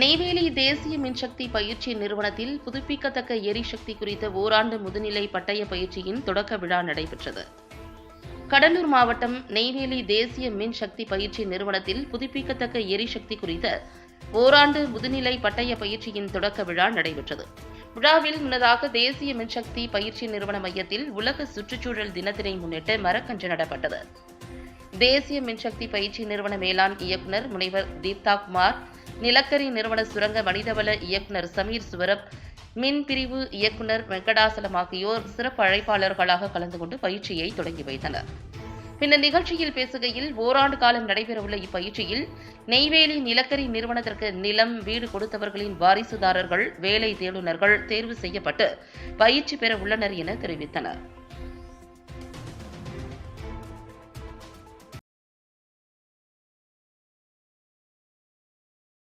நெய்வேலி தேசிய மின்சக்தி பயிற்சி நிறுவனத்தில் புதுப்பிக்கத்தக்க எரிசக்தி குறித்த ஓராண்டு முதுநிலை பட்டய பயிற்சியின் தொடக்க விழா நடைபெற்றது. கடலூர் மாவட்டம் நெய்வேலி தேசிய மின்சக்தி பயிற்சி நிறுவனத்தில் புதுப்பிக்கத்தக்க எரிசக்தி குறித்த ஓராண்டு முதுநிலை பட்டய பயிற்சியின் தொடக்க விழா நடைபெற்றது. விழாவில் முன்னதாக தேசிய மின்சக்தி பயிற்சி நிறுவன மையத்தில் உலக சுற்றுச்சூழல் தினத்தினை முன்னிட்டு மரக்கன்று நடப்பட்டது. தேசிய மின்சக்தி பயிற்சி நிறுவன மேலாண் இயக்குநர் முனைவர் தீப்தா குமார் நிலக்கரி நிறுவன சுரங்க மனிதவள இயக்குநர் சமீர் சுவரப் மின் பிரிவு இயக்குநர் வெங்கடாசலம் ஆகியோர் சிறப்பு அழைப்பாளர்களாக கலந்து கொண்டு பயிற்சியை தொடங்கி வைத்தனர். பின்னர் நிகழ்ச்சியில் பேசுகையில் ஓராண்டு காலம் நடைபெறவுள்ள இப்பயிற்சியில் நெய்வேலி நிலக்கரி நிறுவனத்திற்கு நிலம் வீடு கொடுத்தவர்களின் வாரிசுதாரர்கள் வேலை தேடுநர்கள் தேர்வு செய்யப்பட்டு பயிற்சி பெற உள்ளனர் என தெரிவித்தனர்.